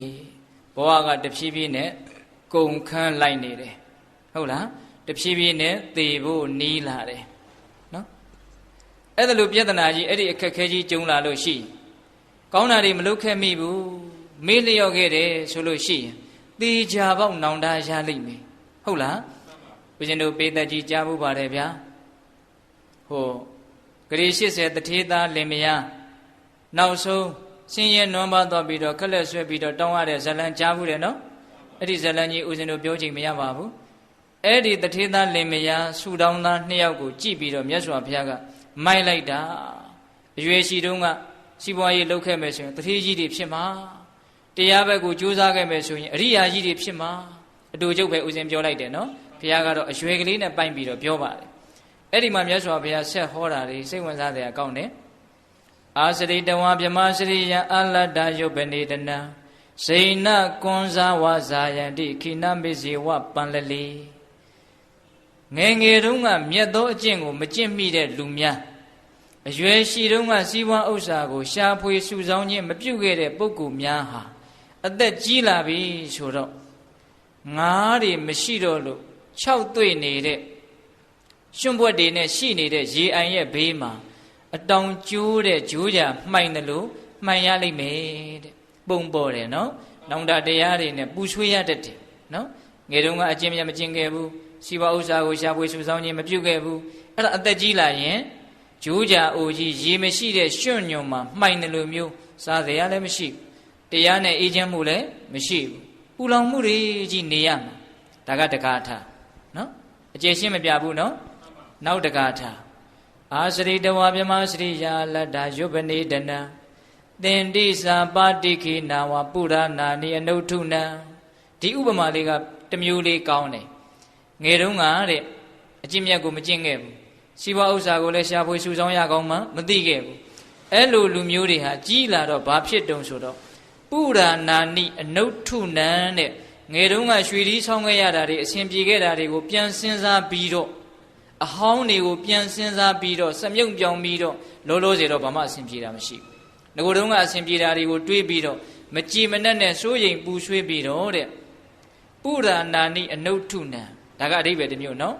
ဘဝကတဖြည်းဖြည်းနဲ့ကုံခန်းလိုက်နေတယ်ဟုတ်လားတဖြည်းဖြည်းနဲ့သေဖို့နီးလာတယ်နော်အဲ့ဒါလိုပြဿနာကြီးအဲ့ဒီအခက်ခဲကြီးကြုံလာလို့ရှိကောင်းတာတွေမလုပ်ခဲ့မိဘူးမေးလျော့ခဲ့တယ်ဆိုလို့ရှိရင်သေချာပေါက်နောင်တရလိမ့်မယ်ဟုတ်လားဦးဇင်းတို့ပေးသက်ကြီးကြားဖို့ပါတယ်ဗျာဟိုဂရီ80တထေးသားလင်မယားနောက်ဆုံး ဆင်းရဲနွမ်းပါသွားပြီးတော့ခက်လက်ဆွဲပြီးတော့တောင်းရတဲ့ဇလံကြားဘူးတယ်နော်အဲ့ဒီဇလံကြီးဦးဇင်းတို့ပြောချိန်မရပါဘူးအဲ့ဒီတထေးသားလင်မယားဆူတောင်းသားနှစ်ယောက်ကိုကြည့်ပြီးတော့မြတ်စွာဘုရားကမိုက်လိုက်တာအရွယ်ရှိတုန်းကစီးပွားရေးလုပ်ခဲ့မယ်ဆိုရင်တထေးကြီးတွေဖြစ်မှာတရားဘက်ကိုကြိုးစားခဲ့မယ်ဆိုရင်အရိယာကြီးတွေဖြစ်မှာအတူကျုပ်ပဲဦးဇင်းပြောလိုက်တယ်နော်ဘုရားကတော့အရွယ်ကလေးနဲ့ပိုင်ပြီးတော့ပြောပါတယ်အဲ့ဒီမှာမြတ်စွာဘုရားဆက်ဟောတာတွေစိတ်ဝင်စားတဲ့အကောင်းတယ် အာစရိတဝါမြမစရိယအလတ္တယုပနေတနံဇိနကွန်ဇာဝဇာယန္တိခိနမေဇေဝပန္လလီငယ်ငယ်တုန်းကမြတ်သောအကျင့်ကိုမကျင့်မိတဲ့လူများအရွယ်ရှိတုန်းကစီးပွားဥစ္စာကိုရှားဖွေစုဆောင်းခြင်းမပြုခဲ့တဲ့ပုဂ္ဂိုလ်များဟာအသက်ကြီးလာပြီဆိုတော့ငါးတွေမရှိတော့လို့၆တွေ့နေတဲ့ရှင်ဘွက်တွေနဲ့ရှိနေတဲ့ရေအိုင်ရဲ့ဘေးမှာ အတောင်ကျိုးတဲ့ဂျိုးကြမှိုင်တယ်လို့မှိုင်ရလိမ့်မယ်တဲ့ပုံပေါ်တယ်နော်နောင်တတရားတွေနဲ့ပူဆွေးရတတ်တယ်နော်ငယ်တုန်းကအကျင့်မြတ်မကျင့်ခဲ့ဘူးစီဝဥစ္စာကိုရှာဖွေစုဆောင်းခြင်းမပြုခဲ့ဘူးအဲ့ဒါအသက်ကြီးလာရင်ဂျိုးကြအိုကြီးရေမရှိတဲ့ရွှွညွန်မှာမှိုင်တယ်လို့မျိုးစားစရာလည်းမရှိဘူးတရားနဲ့အေးချမ်းမှုလည်းမရှိဘူးပူလောင်မှုတွေကြီးနေရမှာဒါကတကားထားနော်အကျေရှင်းမပြဘူးနော်နောက်တကားထား အာစရိတဝါမြမစရိယာလတ္တာယုပနေတနံသင်တိစာပါတိခိနာဝပုရနာနိအနုထုနံဒီဥပမာလေးကတမျိုးလေးကောင်းတယ်ငယ်တုန်းကတဲ့အကျင့်မြတ်ကိုမကျင့်ခဲ့ဘူးစီးပွားဥစ္စာကိုလည်းရှာဖွေစုဆောင်းရကောင်းမှမသိခဲ့ဘူးအဲ့လိုလူမျိုးတွေဟာကြီးလာတော့ဘာဖြစ်တုံဆိုတော့ပုရာနာနိအနုထုနံတဲ့ငယ်တုန်းကရွှေဒီဆောင်းခဲ့ရတာတွေအစဉ်ပြေခဲ့တာတွေကိုပြန်စဉ်းစားပြီးတော့ အဟောင်းတွေကိုပြန်စဉ်းစားပြီးတော့စမြုံပြောင်းပြီးတော့လောလောဆယ်တော့ဘာမှအဆင်ပြေတာမရှိဘူးငကိုတုန်းကအဆင်ပြေတာတွေကိုတွေးပြီးတော့မကြည်မနဲ့နဲ့စိုးရိမ်ပူဆွေးပြီးတော့တဲ့ပုရာနာနိအနုထုနံဒါကအဓိပ္ပာယ်တစ်မျိုးနော်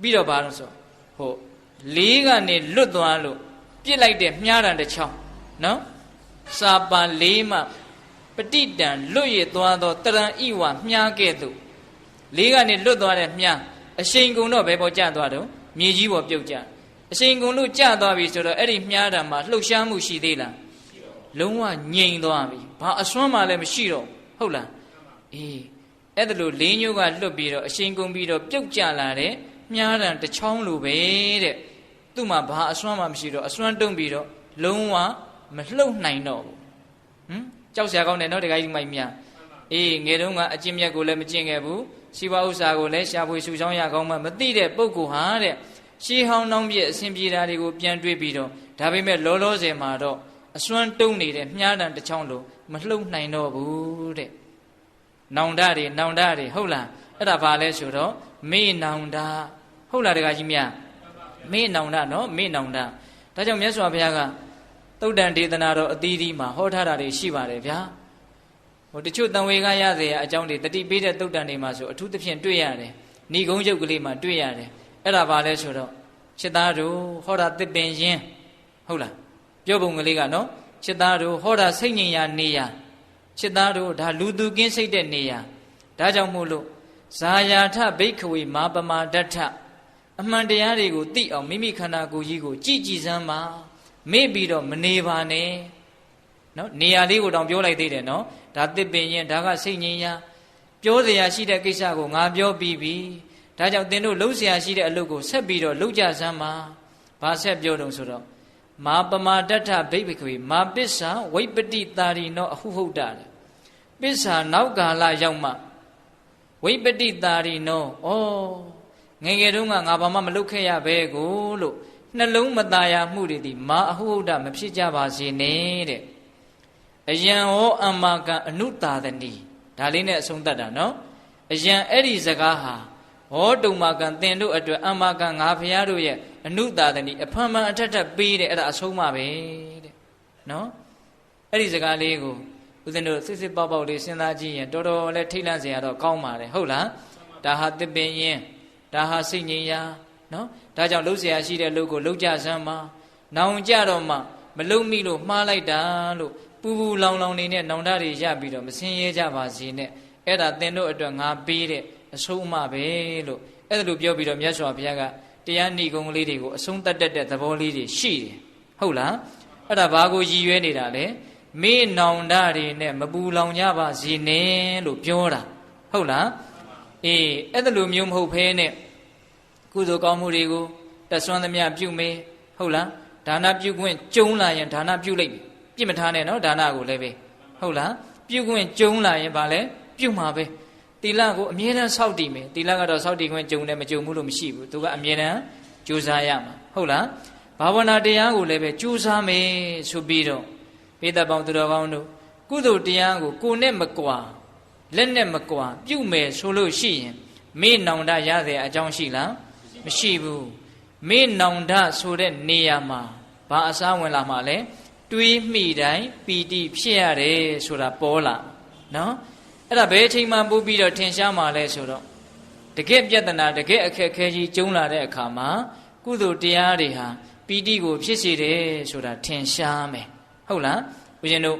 ပြီးတော့ဘာလို့ဆိုဟိုလေးကနေလွတ်သွားလို့ပြစ်လိုက်တဲ့မြားတံတစ်ချောင်းနော်စာပန်လေးမှပဋိတံလွတ်ရသွားသောတရံဣဝမြားကဲ့သို့လေးကနေလွတ်သွားတဲ့မြား အရှိန်ကုံတော့ဘယ်ပေါ်ကျသွားတော့မြေကြီးပေါ်ပြုတ်ကျအရှိန်ကုံလို့ကျသွားပြီဆိုတော့အဲ့ဒီမြားတံမှာလှုပ်ရှားမှုရှိသေးလားလုံးဝငြိမ်သွားပြီဘာအစွမ်းမှလည်းမရှိတော့ဟုတ်လားအေးအဲ့ဒါလို့လေးညိုးကလွတ်ပြီးတော့အရှိန်ကုံပြီးတော့ပြုတ်ကျလာတဲ့မြားတံတစ်ချောင်းလိုပဲတဲ့သူ့မှာဘာအစွမ်းမှမရှိတော့အစွမ်းတုံးပြီးတော့လုံးဝမလှုပ်နိုင်တော့ဘူးဟမ်ကြောက်စရာကောင်းတယ်နော်တခါကြီးမိုက်မြအေးငယ်တုန်းကအကျင့်မြတ်ကိုလည်းမကျင့်ခဲ့ဘူး စီဝါဥစ္စာကိုလည်းရှာဖွေစုဆောင်ရကောင်းမှမသိတဲ့ပုဂ္ဂိုလ်ဟာတဲ့ရှေးဟောင်းနှောင်းပြည့်အစဉ်ပြေတာတွေကိုပြန်တွေးပြီးတော့ဒါပေမဲ့လောလောဆယ်မှာတော့အစွမ်းတုံးနေတဲ့မြားတံတစ်ချောင်းလိုမလှုပ်နိုင်တော့ဘူးတဲ့နောင်တတွေနောင်တတွေဟုတ်လားအဲ့ဒါဘာလဲဆိုတော့မေ့နောင်တဟုတ်လားတခါကြီးမြမေ့နောင်တနော်မေ့နောင်တဒါကြောင့်မြတ်စွာဘုရားကသုတ်တန်ဒေသနာတော်အသီးသီးမှာဟောထားတာတွေရှိပါတယ်ဗျာ ဟိုတချို့တန်ဝေကရစေအကြောင်းတွေတတိပေးတဲ့သုတ်တန်တွေမှာဆိုအထူးသဖြင့်တွေ့ရတယ်ဏီကုံးရုပ်ကလေးမှာတွေ့ရတယ်အဲ့ဒါဘာလဲဆိုတော့ချစ်သားတို့ဟောတာတစ်ပင်ရင်ဟုတ်လားပြောပုံကလေးကနော်ချစ်သားတို့ဟောတာစိတ်ငြိမ်ရာနေရာချစ်သားတို့ဒါလူသူကင်းစိတ်တဲ့နေရာဒါကြောင့်မို့လို့ဇာယာထဘိက္ခဝေမာပမာဒဋ္ဌအမှန်တရားတွေကိုသိအောင်မိမိခန္ဓာကိုယ်ကြီးကိုကြည်ကြည်စမ်းပါမေ့ပြီးတော့မနေပါနဲ့ နော်နေရာလေးကိုတောင်ပြောလိုက်သေးတယ်နော်ဒါတစ်ပင်ရင်ဒါကစိတ်ငြိမ်းရာပြောစရာရှိတဲ့ကိစ္စကိုငါပြောပြီးပြီဒါကြောင့်သင်တို့လှုပ်စရာရှိတဲ့အလုပ်ကိုဆက်ပြီးတော့လှုပ်ကြစမ်းပါဘာဆက်ပြောတုံဆိုတော့မာပမာတ္ထဘိဗ္ဗခွေမာပစ္ဆာဝိပတိတာရိနောအဟုဟုတ်တာလေပစ္ဆာနောက်ကာလရောက်မှဝိပတိတာရိနောဩငငယ်တုန်းကငါဘာမှမလုပ်ခဲ့ရဘဲကိုလို့နှလုံးမသားရမှုတွေဒီမာအဟုဟုတ်တာမဖြစ်ကြပါစေနဲ့တဲ့ အယံဟောအမကံအနုတာသနီဒါလေးနဲ့အဆုံးသတ်တာနော်အယံအဲ့ဒီစကားဟာဟောတုံမကံတင်တို့အတွက်အမကံငါဖရာတို့ရဲ့အနုတာသနီအဖန်ဖန်အထက်ထက်ပေးတယ်အဲ့ဒါအဆုံးမပဲတဲ့နော်အဲ့ဒီစကားလေးကိုဦးဇင်းတို့စစ်စစ်ပေါက်ပေါက်လေးစဉ်းစားကြည့်ရင်တော်တော်လေးထိတ်လန့်စရာတော့ကောင်းပါတယ်ဟုတ်လားဒါဟာတစ်ပင်ရင်ဒါဟာစိတ်ငြိမ်ရာနော်ဒါကြောင့်လှုပ်ရှားရှိတဲ့လူကိုလှုပ်ကြစမ်းပါနောင်ကြတော့မှမလုံမိလို့မှားလိုက်တာလို့ ပူပူလောင်လောင်နေနဲ့နောင်တတွေရပြီးတော့မစင်ရဲကြပါစေနဲ့အဲ့ဒါသင်တို့အတွက်ငါပေးတဲ့အဆုံးအမပဲလို့အဲ့ဒါလိုပြောပြီးတော့မြတ်စွာဘုရားကတရားဏိကုံလေးတွေကိုအဆုံးတတ်တတ်တဲ့သဘောလေးတွေရှိတယ်ဟုတ်လားအဲ့ဒါဘာကိုရည်ရွယ်နေတာလဲမေးနောင်တတွေနဲ့မပူလောင်ကြပါစေနဲ့လို့ပြောတာဟုတ်လားအေးအဲ့ဒါလိုမျိုးမဟုတ်ဖဲနဲ့ကုသိုလ်ကောင်းမှုတွေကိုတဆွမ်းသမျှပြုမေးဟုတ်လားဒါနပြုခွင့်ကျုံလာရင်ဒါနပြုလိုက်ပြ စ်မထားနဲ့နော်ဒါနကိုလည်းပဲဟုတ်လားပြုခွင့်ကျုံလာရင်ဗာလဲပြုမှာပဲတီလကိုအမြဲတမ်းစောင့်တည်မယ်တီလကတော့စောင့်တည်ခွင့်ကျုံတယ်မကျုံဘူးလို့မရှိဘူးသူကအမြဲတမ်းကြိုးစားရမှာဟုတ်လားဘာဝနာတရားကိုလည်းပဲကြိုးစားမယ်ဆိုပြီးတော့ပိဿပေါင်းသူတော်ကောင်းတို့ကုသိုလ်တရားကိုကိုနဲ့မကွာလက်နဲ့မကွာပြုမယ်ဆိုလို့ရှိရင်မေ့နောင်တရတဲ့အကြောင်းရှိလားမရှိဘူးမေ့နောင်တဆိုတဲ့နေရာမှာဘာအစားဝင်လာမှာလဲ တွေးမိတိုင်းပီတိဖြစ်ရတယ်ဆိုတာပေါ်လာနော်အဲ့ဒါဘယ်အချိန်မှပို့ပြီးတော့ထင်ရှားမှာလဲဆိုတော့တကယ်ပြဿနာတကယ်အခက်အခဲကြီးကျုံလာတဲ့အခါမှာကုသိုလ်တရားတွေဟာပီတိကိုဖြစ်စေတယ်ဆိုတာထင်ရှားမယ်ဟုတ်လားဦးဇင်းတို့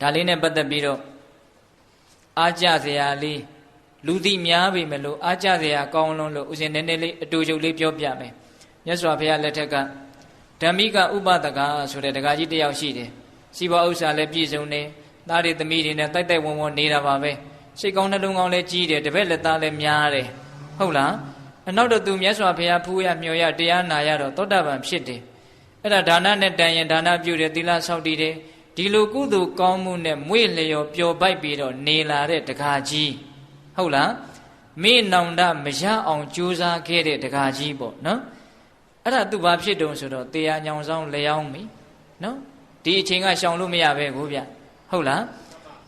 ဒါလေးနဲ့ပတ်သက်ပြီးတော့အားကြစရာလေးလူသိများပြီမလို့အားကြစရာကောင်းလုံးလို့ဦးဇင်းနည်းနည်းလေးအတူချုပ်လေးပြောပြမယ်မြတ်စွာဘုရားလက်ထက်က ဓမ္မိကဥပဒကဆိုတဲ့ဒကာကြီးတယောက်ရှိတယ်စီဘဥစ္စာလည်းပြည့်စုံတယ်သားတွေသမီးတွေနဲ့တိုက်တိုက်ဝုံဝုံနေတာပါပဲစိတ်ကောင်းနှလုံးကောင်းလည်းကြီးတယ်တပည့်လက်သားလည်းများတယ်ဟုတ်လားအနောက်တော့သူမြတ်စွာဘုရားဖူးရမျှော်ရတရားနာရတော့သောတာပန်ဖြစ်တယ်အဲ့ဒါဒါနနဲ့တန်ရင်ဒါနပြုတယ်သီလဆောက်တည်တယ်ဒီလိုကုသိုလ်ကောင်းမှုနဲ့မွေ့လျော်ပျော်ပိုက်ပြီးတော့နေလာတဲ့တကာကြီးဟုတ်လားမေ့နောင်တမရအောင်ကြိုးစားခဲ့တဲ့တကာကြီးပေါ့နော် အဲ့ဒါသူဘာဖြစ်တုံဆိုတော့တရားညောင်ဆောင်လျောင်းပြီနော်ဒီအချိန်ကရှောင်လို့မရပဲကိုဗျဟုတ်လား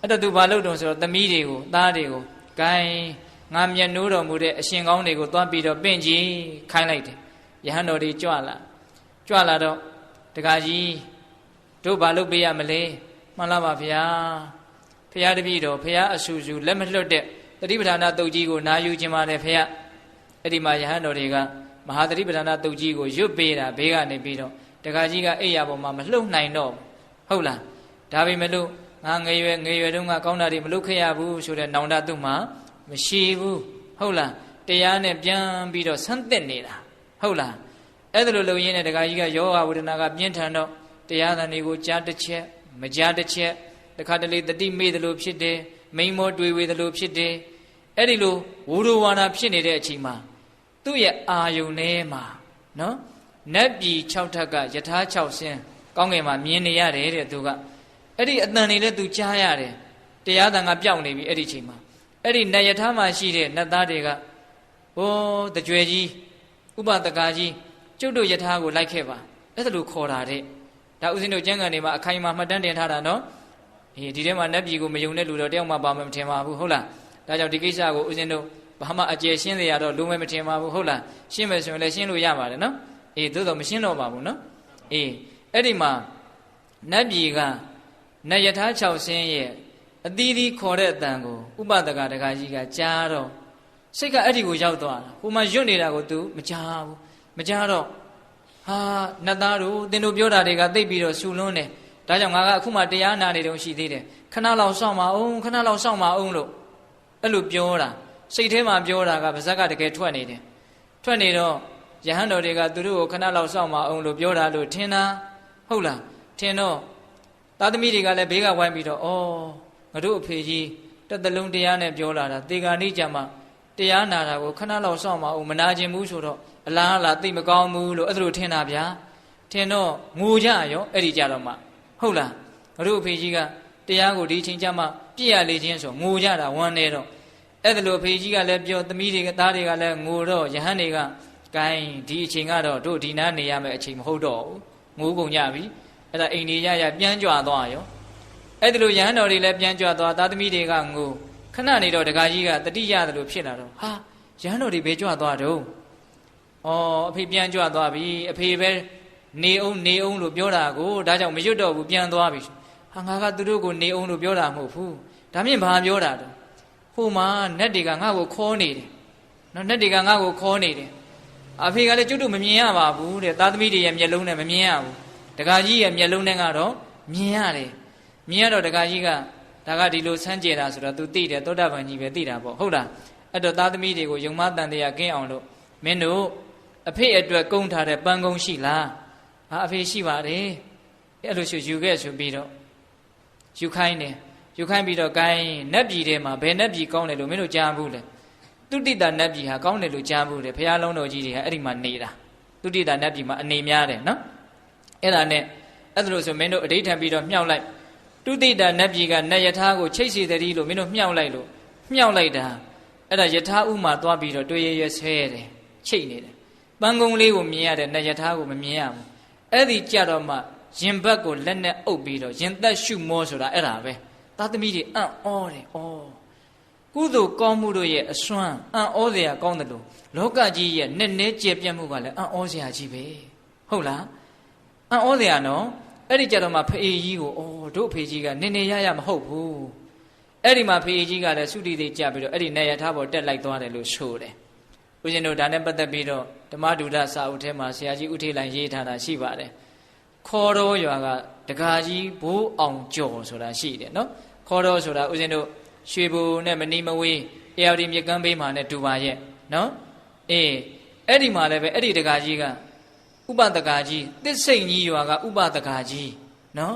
အဲ့တော့သူဘာလုပ်တုံဆိုတော့သမီးတွေကိုသားတွေကိုဂိုင်းငါမျက်နှိုးတော်မူတဲ့အရှင်ကောင်းတွေကိုသွားပြီးတော့ပင့်ကြည့်ခိုင်းလိုက်တယ်ယဟန်တော်တွေကြွလာကြွလာတော့တခါကြီးတို့ဘာလုပ်ပေးရမလဲမှန်လားပါဗျာဖရာတပည့်တော်ဖရာအဆူဆူလက်မလွတ်တဲ့တတိပဌာနာတုတ်ကြီးကိုနာယူခြင်းပါတယ်ဖရာအဲ့ဒီမှာယဟန်တော်တွေက မဟာတတိပဌာနာတုတ်ကြီးကိုရွတ်ပေးတာဘေးကနေပြီးတော့တခါကြီးကအိယာပေါ်မှာမလှုပ်နိုင်တော့ဟုတ်လားဒါပေမဲ့လို့ငါငယ်ရွယ်ငယ်ရွယ်တုန်းကကောင်းတာတွေမလုပ်ခဲ့ရဘူးဆိုတဲ့နောင်တသူ့မှာမရှိဘူးဟုတ်လားတရားနဲ့ပြန်ပြီးတော့ဆန်းသစ်နေတာဟုတ်လားအဲ့ဒါလိုလုပ်ရင်းနဲ့တခါကြီးကယောဂဝေဒနာကပြင်းထန်တော့တရားသံတွေကိုကြားတစ်ချက်မကြားတစ်ချက်တခါတလေတတိမေ့တယ်လို့ဖြစ်တယ်မိန်မောတွေဝေတယ်လို့ဖြစ်တယ်အဲ့ဒီလိုဝိုးရဝါနာဖြစ်နေတဲ့အချိန်မှာ သူ့ရဲ့အာယုန်ထဲမှာနော်နတ်ပြည်6ထက်ကယထာ6ဆင်းကောင်းကင်မှာမြင်နေရတယ်တဲ့သူကအဲ့ဒီအတန်တွေလည်းသူကြားရတယ်တရားသံကပျောက်နေပြီအဲ့ဒီချိန်မှာအဲ့ဒီနတ်ယထာမှာရှိတဲ့နတ်သားတွေကဟိုးတကြွယ်ကြီးဥပဒကာကြီးကျုပ်တို့ယထာကိုလိုက်ခဲ့ပါအဲ့ဒါလိုခေါ်တာတဲ့ဒါဥစဉ်တို့ကျမ်းဂန်တွေမှာအခိုင်အမာမှတ်တမ်းတင်ထားတာနော်အေးဒီထဲမှာနတ်ပြည်ကိုမယုံတဲ့လူတော့တယောက်မှပါမထင်ပါဘူးဟုတ်လားဒါကြောင့်ဒီကိစ္စကိုဥစဉ်တို့ ဘာမှအကျယ်ရှင်းစေရတော့လုံးဝမထင်ပါဘူးဟုတ်လားရှင်းမယ်ဆိုရင်လည်းရှင်းလို့ရပါတယ်နော်အေးသို့တော့မရှင်းတော့ပါဘူးနော်အေးအဲ့ဒီမှာနတ်ပြည်ကနတ်ယထာ6ဆင်းရဲ့အသီးသီးခေါ်တဲ့အတန်ကိုဥပဒကတကကြီးကကြားတော့စိတ်ကအဲ့ဒီကိုရောက်သွားတာဟိုမှာရွတ်နေတာကို तू မကြားဘူးမကြားတော့ဟာနတ်သားတို့သင်တို့ပြောတာတွေကသိပြီးတော့ဆူလွန်းတယ်ဒါကြောင့်ငါကအခုမှတရားနာနေတုံးရှိသေးတယ်ခဏလောက်စောင့်ပါအောင်ခဏလောက်စောင့်ပါအောင်လို့အဲ့လိုပြောတာ စိတ်ထဲမှာပြောတာကပါဇက်ကတကယ်ထွက်နေတယ်ထွက်နေတော့ယဟန်တော်တွေကသူတို့ကိုခဏလောက်စောင့်ပါအောင်လို့ပြောတာလို့ထင်တာဟုတ်လားထင်တော့သားသမီးတွေကလည်းဘေးကဝိုင်းပြီးတော့ဩငါတို့အဖေကြီးတသလုံးတရားနဲ့ပြောလာတာတေဂာနိကြမှာတရားနာတာကိုခဏလောက်စောင့်ပါအောင်မနာခြင်းဘူးဆိုတော့အလားအလားသိမကောင်းဘူးလို့အဲ့ဒါလိုထင်တာဗျာထင်တော့ငိုကြရောအဲ့ဒီကြတော့မှဟုတ်လားငါတို့အဖေကြီးကတရားကိုဒီချိန်ကျမှပြည့်ရလေခြင်းဆိုငိုကြတာဝမ်းနေတော့ အဲ့ဒါလိုအဖေကြီးကလည်းပြောသမီးတွေကသားတွေကလည်းငိုတော့ယဟန်တွေကဂိုင်းဒီအချိန်ကတော့တို့ဒီနားနေရမယ့်အချိန်မဟုတ်တော့ဘူးငိုးကုန်ကြပြီအဲ့ဒါအိမ်နေရရပြန်ကြွသွားရောအဲ့ဒါလိုယဟန်တော်တွေလည်းပြန်ကြွသွားသားသမီးတွေကငိုခဏနေတော့ဒကာကြီးကတတိရတယ်လို့ဖြစ်လာတော့ဟာယဟန်တော်တွေဘယ်ကြွသွားတော့ဩအဖေပြန်ကြွသွားပြီအဖေပဲနေအောင်နေအောင်လို့ပြောတာကိုဒါကြောင့်မရွတ်တော့ဘူးပြန်သွားပြီဟဟာငါကသူတို့ကိုနေအောင်လို့ပြောတာမဟုတ်ဘူးဒါမြင့်ဘာပြောတာတော့ ဟိုမှာနတ်တွေကငါ့ကိုခေါ်နေတယ်နော်နတ်တွေကငါ့ကိုခေါ်နေတယ်အဖေကလည်းကျွတ်တို့မမြင်ရပါဘူးတဲ့သားသမီးတွေရဲ့မျက်လုံးနဲ့မမြင်ရဘူးတခါကြီးရဲ့မျက်လုံးနဲ့ကတော့မြင်ရတယ်မြင်ရတော့တခါကြီးကဒါကဒီလိုဆန်းကျင်တာဆိုတော့ तू သိတယ်သောတာပန်ကြီးပဲသိတာပေါ့ဟုတ်လားအဲ့တော့သားသမီးတွေကိုယုံမတန်တရားကင်းအောင်လို့မင်းတို့အဖေအတွက်ကုန်းထားတဲ့ပန်းကုန်းရှိလားဟာအဖေရှိပါတယ်အဲ့လိုရှုယူခဲ့ဆိုပြီးတော့ယူခိုင်းတယ် ယူခိုင်းပြီးတော့ဂိုင်းနတ်ပြည်ထဲမှာဘယ်နတ်ပြည်ကောင်းတယ်လို့မင်းတို့ကြားဘူးလဲတုတိတာနတ်ပြည်ဟာကောင်းတယ်လို့ကြားဘူးတယ်ဘုရားလုံးတော်ကြီးတွေဟာအဲ့ဒီမှာနေတာတုတိတာနတ်ပြည်မှာအနေများတယ်နော်အဲ့ဒါနဲ့အဲ့ဒါလို့ဆိုမင်းတို့အဋိဌံပြီးတော့မြှောက်လိုက်တုတိတာနတ်ပြည်ကနတ်ယထာကိုချိတ်စီတည်းလို့မင်းတို့မြှောက်လိုက်လို့မြှောက်လိုက်တာအဲ့ဒါယထာဥမှာသွားပြီးတော့တွေ့ရရဆဲတယ်ချိတ်နေတယ်ပန်းကုံးလေးကိုမြင်ရတဲ့နတ်ယထာကိုမမြင်ရဘူးအဲ့ဒီကြတော့မှရင်ဘတ်ကိုလက်နဲ့အုပ်ပြီးတော့ရင်သက်ရှုမောဆိုတာအဲ့ဒါပဲ သားသမီးတွေအံ့ဩတယ်ဩကုသိုလ်ကောင်းမှုတို့ရဲ့အစွမ်းအံ့ဩစရာကောင်းတယ်လို့လောကကြီးရဲ့နဲ့နဲကျေပြတ်မှုကလည်းအံ့ဩစရာကြီးပဲဟုတ်လားအံ့ဩစရာနော်အဲ့ဒီကြတော့မှဖအေကြီးကိုဩတို့ဖေကြီးကနင်းနေရရမဟုတ်ဘူးအဲ့ဒီမှာဖေကြီးကလည်းသုတိသေးကြပြီးတော့အဲ့ဒီနေရထားပေါ်တက်လိုက်သွားတယ်လို့ဆိုတယ်ဦးဇင်းတို့ဒါနဲ့ပတ်သက်ပြီးတော့ဓမ္မဒုဒစာအုပ်ထဲမှာဆရာကြီးဥထေလိုင်ရေးထားတာရှိပါတယ် ခေါ်တော်ရွာကတကာကြီးဘိုးအောင်ကျော်ဆိုတာရှိတယ်နော်ခေါ်တော်ဆိုတာဦးဇင်းတို့ရွှေဘူနဲ့မနီမဝေးအေရဒီမြကမ်းဘေးမှာနဲ့တူပါရဲ့နော်အေးအဲ့ဒီမှာလည်းပဲအဲ့ဒီတကာကြီးကဥပဒကာကြီးသစ်စိန်ကြီးရွာကဥပဒကာကြီးနော်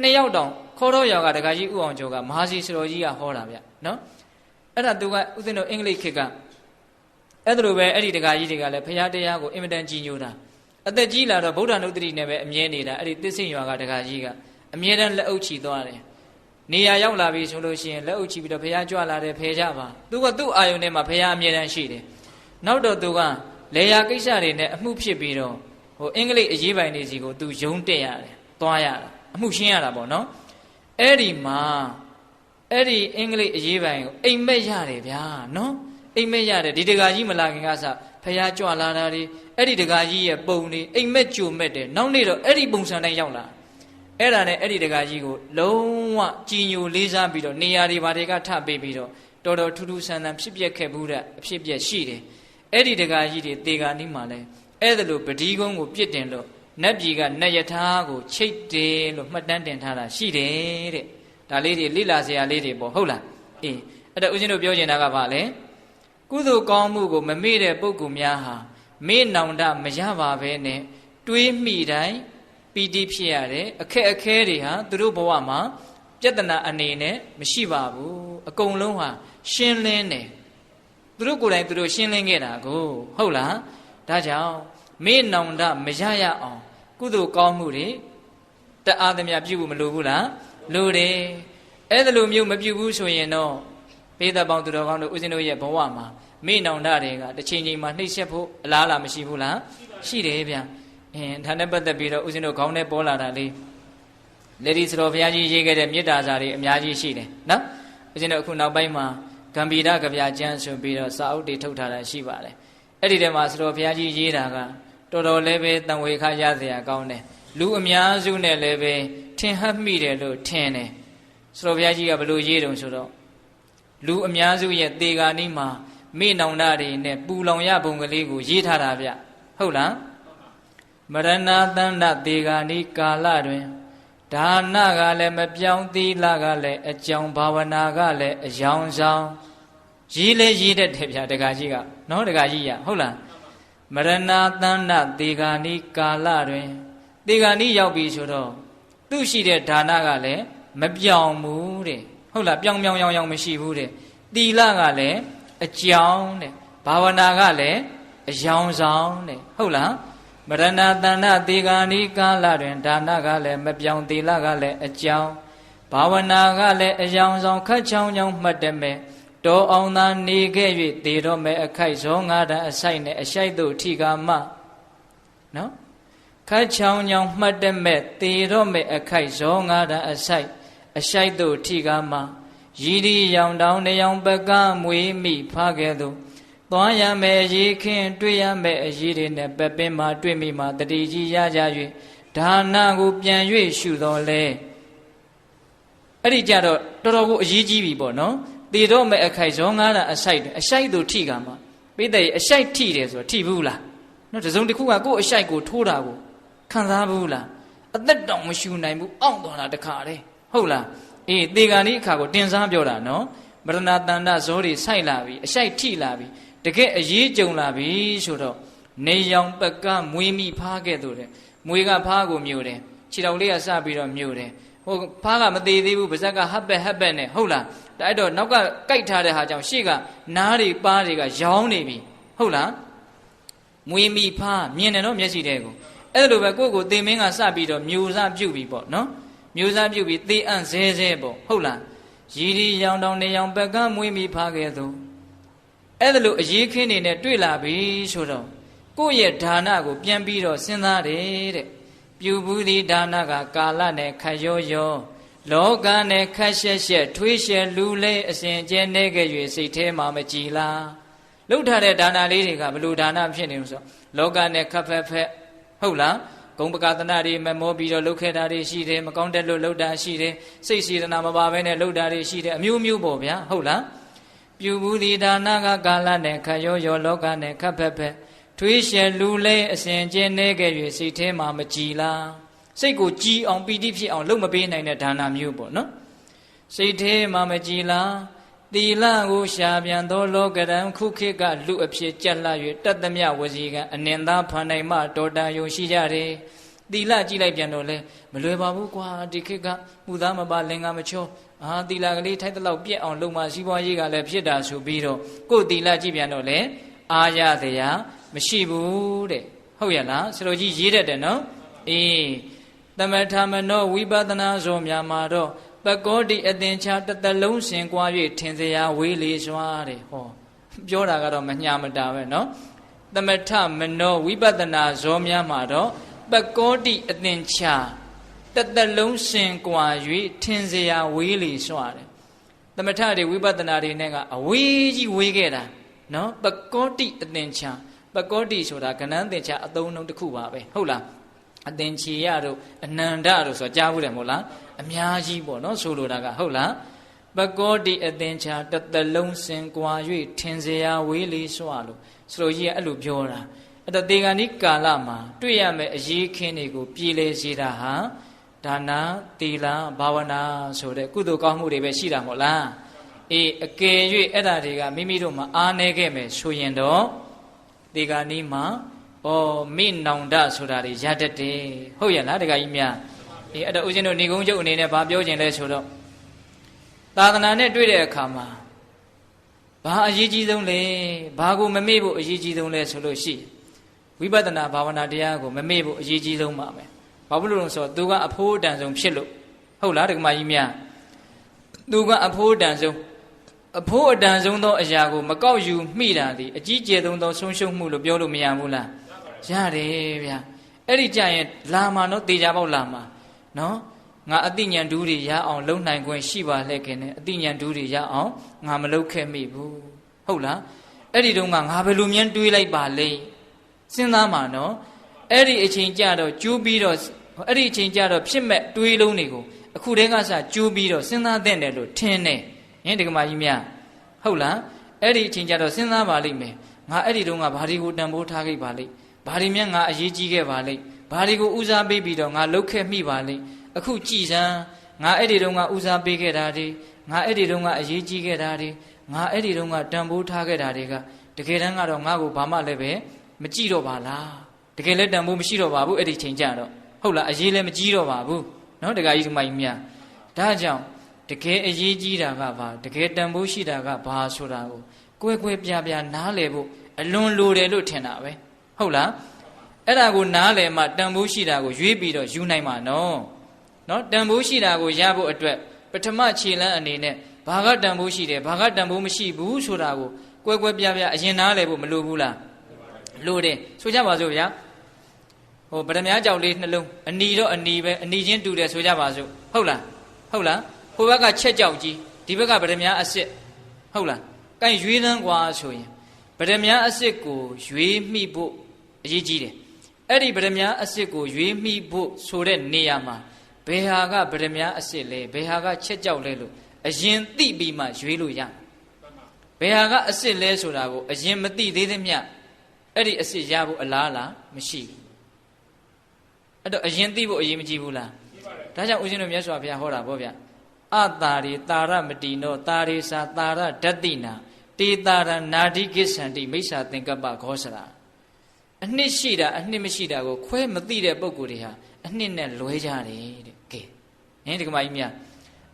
နှစ်ယောက်တောင်ခေါ်တော်ရွာကတကာကြီးဥအောင်ကျော်ကမဟာစီစတော်ကြီးကဟောတာဗျနော်အဲ့ဒါသူကဦးဇင်းတို့အင်္ဂလိပ်ခေတ်ကအဲ့ဒါလိုပဲအဲ့ဒီတကာကြီးတွေကလည်းဖရာတရားကိုအင်မတန်ကြီးညိုတာ အသက်ကြီးလာတော့ဗုဒ္ဓနုတ္တိနဲ့ပဲအမြဲနေတာအဲ့ဒီသစ်စိန်ရွာကတကာကြီးကအမြဲတမ်းလက်အုပ်ချီသွားတယ်နေရာရောက်လာပြီဆိုလို့ရှိရင်လက်အုပ်ချီပြီးတော့ဘုရားကြွလာတယ်ဖယ်ကြပါသူကသူ့အာယုန်ထဲမှာဘုရားအမြဲတမ်းရှိတယ်နောက်တော့သူကလေယာကိစ္စတွေနဲ့အမှုဖြစ်ပြီးတော့ဟိုအင်္ဂလိပ်အရေးပိုင်တွေစီကိုသူယုံတက်ရတယ်သွားရတာအမှုရှင်းရတာပေါ့နော်အဲ့ဒီမှာအဲ့ဒီအင်္ဂလိပ်အရေးပိုင်ကိုအိမ်မက်ရတယ်ဗျာနော်အိမ်မက်ရတယ်ဒီတကာကြီးမလာခင်ကစ ဖះကြွလာတာတွေအဲ့ဒီတကာကြီးရဲ့ပုံတွေအိမ်မက်ကြုံမက်တယ်နောက်နေ့တော့အဲ့ဒီပုံစံတိုင်းရောက်လာအဲ့ဒါနဲ့အဲ့ဒီတကာကြီးကိုလုံးဝကြည်ညိုလေးစားပြီးတော့နေရာတွေဘာတွေကထပ်ပေးပြီးတော့တော်တော်ထူးထူးဆန်းဆန်းဖြစ်ပျက်ခဲ့ဘူးတဲ့အဖြစ်ပျက်ရှိတယ်အဲ့ဒီတကာကြီးတွေတေဂာနီးမှာလဲအဲ့ဒါလိုပတိကုန်းကိုပြစ်တင်လို့နတ်ပြည်ကနတ်ယထာကိုချိတ်တယ်လို့မှတ်တမ်းတင်ထားတာရှိတယ်တဲ့ဒါလေးတွေလိလာစရာလေးတွေပေါ့ဟုတ်လားအေးအဲ့တော့ဦးဇင်းတို့ပြောချင်တာကဘာလဲ ကုသိုလ်ကောင်းမှုကိုမမေ့တဲ့ပုဂ္ဂိုလ်များဟာမေ့နောင်တမရပါဘဲနဲ့တွေးမိတိုင်းပီတိဖြစ်ရတယ်အခက်အခဲတွေဟာသူတို့ဘဝမှာပြဿနာအနေနဲ့မရှိပါဘူးအကုန်လုံးဟာရှင်းလင်းတယ်သူတို့ကိုယ်တိုင်သူတို့ရှင်းလင်းခဲ့တာကိုဟုတ်လားဒါကြောင့်မေ့နောင်တမရရအောင် ကုသိုလ်ကောင်းမှုတွေတအားသမျှပြုဖို့မလိုဘူးလားလိုတယ်အဲ့ဒါလိုမျိုးမပြုဘူးဆိုရင်တော့ ပေးသက်ပေါင်းသူတော်ကောင်းတို့ဦးဇင်းတို့ရဲ့ဘဝမှာမေ့နောင်တတွေကတစ်ချိန်ချိန်မှာနှိမ့်ဆက်ဖို့အလားအလာမရှိဘူးလားရှိတယ်ဗျအင်းဒါနဲ့ပတ်သက်ပြီးတော့ဦးဇင်းတို့ခေါင်းထဲပေါ်လာတာလေးလေဒီစတော်ဘုရားကြီးရေးခဲ့တဲ့မေတ္တာစာတွေအများကြီးရှိတယ်နော်ဦးဇင်းတို့အခုနောက်ပိုင်းမှာဂံဗီရကဗျာကျမ်းဆိုပြီးတော့စာအုပ်တွေထုတ်ထားတာရှိပါတယ်အဲ့ဒီထဲမှာစတော်ဘုရားကြီးရေးတာကတော်တော်လည်းပဲတန်ဝေခရစရာကောင်းတယ်လူအများစုနဲ့လည်းပဲထင်ဟပ်မိတယ်လို့ထင်တယ်စတော်ဘုရားကြီးကဘလို့ရေးတုံဆိုတော့ လူအများစုရဲ့တေဂာနီးမှာမေ့နောင်တတွေနဲ့ပူလောင်ရပုံကလေးကိုရေးထားတာဗျဟုတ်လားမရဏသန္တတေဂာနီကာလတွင်ဒါနကလည်းမပြောင်းသီလကလည်းအကြောင်းဘာဝနာကလည်းအယောင်ဆောင်ရေးလဲရေးတတ်တယ်ဗျာတက္ကကြီးကနော်တက္ကကြီးရဟုတ်လားမရဏသန္တတေဂာနီကာလတွင်တေဂာနီရောက်ပြီဆိုတော့သူ့ရှိတဲ့ဒါနကလည်းမပြောင်းဘူးတဲ့ ဟုတ်လားပြောင်းပြောင်းရောင်ရောင်မရှိဘူးတဲ့တီလကလည်းအကြောင်းတဲ့ဘာဝနာကလည်းအယောင်ဆောင်တဲ့ဟုတ်လားမရဏတဏ္ဍတေဂာနိကာလတွင်ဒါနကလည်းမပြောင်းသီလကလည်းအကြောင်းဘာဝနာကလည်းအယောင်ဆောင်ခတ်ချောင်းချောင်းမှတ်တယ်မဲ့တောအောင်သာနေခဲ့၍သေတော့မဲ့အခိုက်ဇောငါးတန်အဆိုင်နဲ့အရှိုက်တို့ထိကာမနော်ခတ်ချောင်းချောင်းမှတ်တယ်မဲ့သေတော့မဲ့အခိုက်ဇောငါးတန်အဆိုင် အရှိုက်တို့ထိကာမရည်ဒီရောင်တောင်းနေအောင်ပကမွေးမိဖားခဲ့သူသွားရမယ်ရေခင်တွေ့ရမယ်အရေးတွေနဲ့ပပင်းမှာတွေ့မိမှာတတိကြီးရကြ၍ဒါနကိုပြန်၍ရှုတော်လဲအဲ့ဒီကြတော့တော်တော်ကိုအရေးကြီးပြီပေါ့နော်သေတော့မဲ့အခိုက်ဇောငါးတာအဆိုင်အဆိုင်သူထိကမှာပိဿရေအဆိုင်ထိတယ်ဆိုတော့ထိဘူးလားနော်တစုံတစ်ခုကကိုယ့်အဆိုင်ကိုထိုးတာကိုခံစားဘူးလားအသက်တောင်မရှူနိုင်ဘူးအောင့်သွားတာတခါတည်း ဟုတ်လားအေးသေကံဒီအခါကိုတင်စားပြောတာနော်မရဏတန္တဇောတွေဆိုင်လာပြီအဆိုင်ထိလာပြီတကယ်အရေးကြုံလာပြီဆိုတော့နေရောင်ပကမွေးမိဖားခဲ့သူတဲ့မွေးကဖားကိုမြို့တယ်ခြေတော်လေးကစပြီးတော့မြို့တယ်ဟိုဖားကမသေးသေးဘူးပါဇက်ကဟပ်ပက်ဟပ်ပက်နဲ့ဟုတ်လားအဲ့တော့နောက်ကကြိုက်ထားတဲ့ဟာကြောင့်ရှေ့ကနားတွေပါးတွေကရောင်းနေပြီဟုတ်လားမွေးမိဖားမြင်တယ်နော်မျက်စိတဲ့ကိုအဲ့လိုပဲကိုယ့်ကိုသေမင်းကစပြီးတော့မျိုးစားပြုတ်ပြီပေါ့နော် မျိုးစားပြုတ်ပြီးသေအံ့ဇဲဇဲပေါ့ဟုတ်လားရည်ရီရောင်တောင်နေရောင်ပကမွေးမိဖားခဲ့သူအဲ့ဒါလို့အရေးခင်းနေနဲ့တွေ့လာပြီဆိုတော့ကိုယ့်ရဲ့ဒါနကိုပြန်ပြီးတော့စဉ်းစားတယ်တဲ့ပြုဘူးဒီဒါနကကာလနဲ့ခတ်ရောရောလောကနဲ့ခတ်ရှက်ရှက်ထွေးရှက်လူလဲအစဉ်ကျဲနေခဲ့၍စိတ်ထဲမှာမကြည်လားလှုပ်ထားတဲ့ဒါနလေးတွေကဘလို့ဒါနဖြစ်နေလို့ဆိုလောကနဲ့ခတ်ဖက်ဖက်ဟုတ်လား ဂုံပကသနာတွေမမောပြီးတော့လှုပ်ခဲ့တာတွေရှိတယ်မကောင်းတဲ့လို့လှုပ်တာရှိတယ်စိတ်စေတနာမပါဘဲနဲ့လှုပ်တာတွေရှိတယ်အမျိုးမျိုးပေါ့ဗျာဟုတ်လားပြုဘူးဒီဒါနကကာလနဲ့ခတ်ရောရောလောကနဲ့ခတ်ဖက်ဖက်ထွေးရှယ်လူလဲအစဉ်ကျင်းနေခဲ့၍စိတ်ထဲမှာမကြည်လားစိတ်ကိုကြည်အောင်ပီတိဖြစ်အောင်လုပ်မပေးနိုင်တဲ့ဒါနမျိုးပေါ့နော်စိတ်ထဲမှာမကြည်လား တီလကိုရှာပြန်သောလောကရန်ခုခေတ်ကလူအဖြစ်ကြက်လာ၍တတ်သမျှဝစီကအနင်သားဖန်နိုင်မှတော်တန်ယုံရှိကြတယ်တီလကြည့်လိုက်ပြန်တော့လဲမလွယ်ပါဘူးကွာဒီခေတ်ကမှုသားမပါလင်္ကာမချောအာတီလာကလေးထိုက်တဲ့လောက်ပြက်အောင်လုပ်မှစီးပွားရေးကလည်းဖြစ်တာဆိုပြီးတော့ကိုယ်တီလကြည့်ပြန်တော့လဲအာရတရားမရှိဘူးတဲ့ဟုတ်ရလားဆရာကြီးရေးတတ်တယ်နော်အေးသမထမနောဝိပဿနာဇောများမှာတော့ ပကောတိအသင်္ချာတတလုံးစင်ကွာ၍ထင်စရာဝေးလေစွာတဲ့ဟောပြောတာကတော့မညာမတာပဲနော်သမထမနောဝိပဿနာဇောများမှာတော့ပကောတိအသင်္ချာတတလုံးစင်ကွာ၍ထင်စရာဝေးလေစွာတဲ့သမထတွေဝိပဿနာတွေနဲ့ကအဝေးကြီးဝေးခဲ့တာနော်ပကောတိအသင်္ချာပကောတိဆိုတာကဏ္ဍသင်္ချာအသုံးနှုန်းတစ်ခုပါပဲဟုတ်လားအသင်္ချေရတို့အနန္တတို့ဆိုတာကြားဘူးတယ်မဟုတ်လား အများကြီးပေါ့နော်ဆိုလိုတာကဟုတ်လားပကောတိအသင်္ချာတတလုံးစင်ကွာ၍ထင်စရာဝေးလေးစွာလို့ဆိုလိုကြီးကအဲ့လိုပြောတာအဲ့တော့တေဂာနိကာလမှာတွေ့ရမယ့်အရေးခင်းတွေကိုပြည်လေစေတာဟာဒါနာတီလာဘာဝနာဆိုတဲ့ကုသိုလ်ကောင်းမှုတွေပဲရှိတာမဟုတ်လားအေးအကယ်၍အဲ့ဒါတွေကမိမိတို့မှာအားနေခဲ့မယ်ဆိုရင်တော့တေဂာနီမှာဩမိနောင်ဒဆိုတာတွေရတတ်တယ်ဟုတ်ရဲ့လားတခါကြီးများ အေးအဲ့တော့ဦးဇင်းတို့နေကုန်းကျုပ်အနေနဲ့ဗာပြောခြင်းလဲဆိုတော့သာသနာနဲ့တွေ့တဲ့အခါမှာဘာအရေးကြီးဆုံးလဲဘာကိုမမေ့ဖို့အရေးကြီးဆုံးလဲဆိုလို့ရှိဝိပဿနာဘာဝနာတရားကိုမမေ့ဖို့အရေးကြီးဆုံးပါပဲဘာဖြစ်လို့လဲဆိုတော့သူကအဖိုးအတန်ဆုံးဖြစ်လို့ဟုတ်လားဒကမကြီးများသူကအဖိုးအတန်ဆုံးအဖိုးအတန်ဆုံးသောအရာကိုမကောက်ယူမိတာဒီအကြီးကျယ်ဆုံးသောဆုံးရှုံးမှုလို့ပြောလို့မရဘူးလားရတယ်ဗျာအဲ့ဒီကြရင်လာမှာနော်တေချာပေါက်လာမှာ နော်ငါအတိညာဏ်ဒူးတွေရအောင်လုံနိုင်ခွင့်ရှိပါလှဲ့ခင်နဲ့အတိညာဏ်ဒူးတွေရအောင်ငါမလုပ်ခဲ့မိဘူးဟုတ်လားအဲ့ဒီတုန်းကငါဘယ်လိုမြန်းတွေးလိုက်ပါလဲစဉ်းစားမှာနော်အဲ့ဒီအချိန်ကြတော့ကျိုးပြီးတော့အဲ့ဒီအချိန်ကြတော့ဖြစ်မဲ့တွေးလုံးတွေကိုအခုတည်းကစကျိုးပြီးတော့စဉ်းစားတဲ့တယ်လို့ထင်တယ်ဟင်ဒီကမာကြီးများဟုတ်လားအဲ့ဒီအချိန်ကြတော့စဉ်းစားပါလိမ့်မယ်ငါအဲ့ဒီတုန်းကဘာတွေကိုတန်ဖိုးထားခဲ့ပါလိမ့်ဘာတွေများငါအရေးကြီးခဲ့ပါလိမ့် ဘာတွေကိုဦးစားပေးပြီးတော့ငါလှုပ်ခဲ့မိပါလိမ့်အခုကြည်စမ်းငါအဲ့ဒီတုန်းကဦးစားပေးခဲ့တာတွေငါအဲ့ဒီတုန်းကအရေးကြီးခဲ့တာတွေငါအဲ့ဒီတုန်းကတန်ဖိုးထားခဲ့တာတွေကတကယ်တမ်းကတော့ငါ့ကိုဘာမှလည်းပဲမကြည့်တော့ပါလားတကယ်လည်းတန်ဖိုးမရှိတော့ပါဘူးအဲ့ဒီချိန်ကြတော့ဟုတ်လားအရေးလည်းမကြီးတော့ပါဘူးနော်တကယ်ကြီးဒီမကြီးများဒါကြောင့်တကယ်အရေးကြီးတာကဘာတကယ်တန်ဖိုးရှိတာကဘာဆိုတာကိုကွဲကွဲပြားပြားနားလည်ဖို့အလွန်လိုတယ်လို့ထင်တာပဲဟုတ်လား အဲ့ဒါကိုနားလည်မှတန်ဖိုးရှိတာကိုရွေးပြီးတော့ယူနိုင်မှာနော်နော်တန်ဖိုးရှိတာကိုရဖို့အတွက်ပထမခြေလမ်းအနေနဲ့ဘာကတန်ဖိုးရှိတယ်ဘာကတန်ဖိုးမရှိဘူးဆိုတာကိုကွဲကွဲပြားပြားအရင်နားလည်ဖို့မလိုဘူးလားလိုတယ်ဆိုကြပါစို့ဗျာဟိုဗဒမြားကြောက်လေးနှလုံးအနီတော့အနီပဲအနီချင်းတူတယ်ဆိုကြပါစို့ဟုတ်လားဟုတ်လားဟိုဘက်ကချက်ကြောက်ကြီးဒီဘက်ကဗဒမြားအစ်စ်ဟုတ်လားကိုင်ရွေးသန်းกว่าဆိုရင်ဗဒမြားအစ်စ်ကိုရွေးမိဖို့အရေးကြီးတယ် အဲ့ဒီဗဒမြားအစ်စ်ကိုရွေးမိဖို့ဆိုတဲ့နေရာမှာဘယ်ဟာကဗရမ ्या အစ်စ်လဲဘယ်ဟာကချက်ကြောက်လဲလို့အရင်သိပြီးမှရွေးလို့ရဘယ်ဟာကအစ်စ်လဲဆိုတာကိုအရင်မသိသေးသမျှအဲ့ဒီအစ်စ်ရဖို့အလားလားမရှိဘူးအဲ့တော့အရင်သိဖို့အရင်မကြည့်ဘူးလားဒါကြောင့်ဦးဇင်းတို့မြတ်စွာဘုရားဟောတာဗောဗျအတာရိတာရမတိနောတာရိစာတာရဓတ္တိနာတေတာရနာဓိကိစ္ဆန္တိမိစ္ဆာသင်္ကပ္ပခောစရာ အနှစ်ရှိတာအနှစ်မရှိတာကိုခွဲမသိတဲ့ပုံကိုယ်တွေဟာအနှစ်နဲ့လွဲကြတယ်တဲ့ကဲဟင်ဒီကမကြီးများ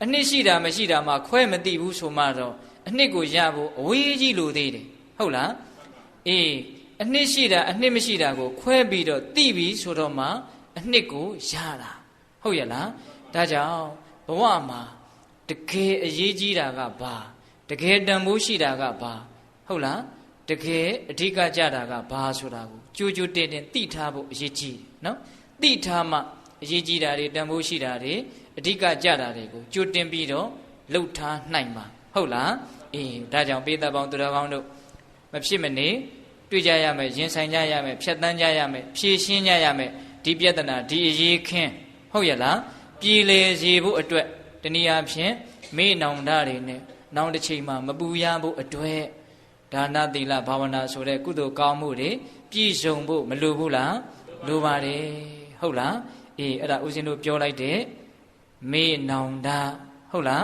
အနှစ်ရှိတာမရှိတာမှခွဲမသိဘူးဆိုမှတော့အနှစ်ကိုရဖို့အဝေးကြီးလိုသေးတယ်ဟုတ်လားအေးအနှစ်ရှိတာအနှစ်မရှိတာကိုခွဲပြီးတော့သိပြီဆိုတော့မှအနှစ်ကိုရတာဟုတ်ရဲ့လားဒါကြောင့်ဘဝမှာတကယ်အရေးကြီးတာကဘာတကယ်တန်ဖိုးရှိတာကဘာဟုတ်လား တကယ်အဓိကကြတာကဘာဆိုတာကိုကြိုးကြိုးတင်တင်သိထားဖို့အရေးကြီးတယ်နော်သိထားမှအရေးကြီးတာတွေတန်ဖိုးရှိတာတွေအဓိကကြတာတွေကိုကြိုတင်ပြီးတော့လှုပ်ထားနိုင်မှာဟုတ်လားအေးဒါကြောင့်ပေးသက်ပေါင်းသူတော်ကောင်းတို့မဖြစ်မနေတွေ့ကြရမယ်ရင်ဆိုင်ကြရမယ်ဖြတ်တန်းကြရမယ်ဖြည့်ရှင်းကြရမယ်ဒီပြဿနာဒီအရေးခင်းဟုတ်ရဲ့လားပြည်လေစီဖို့အတွက်တနည်းအားဖြင့်မေ့နောင်ဓာတွေနဲ့နောင်တစ်ချိန်မှာမပူရဖို့အတွက် ဒါနသီလဘာဝနာဆိုတဲ့ကုသိုလ်ကောင်းမှုတွေပြည့်စုံဖို့မလိုဘူးလားလိုပါတယ်ဟုတ်လားအေးအဲ့ဒါဦးဇင်းတို့ပြောလိုက်တဲ့မေ့နောင်ဓာဟုတ်လား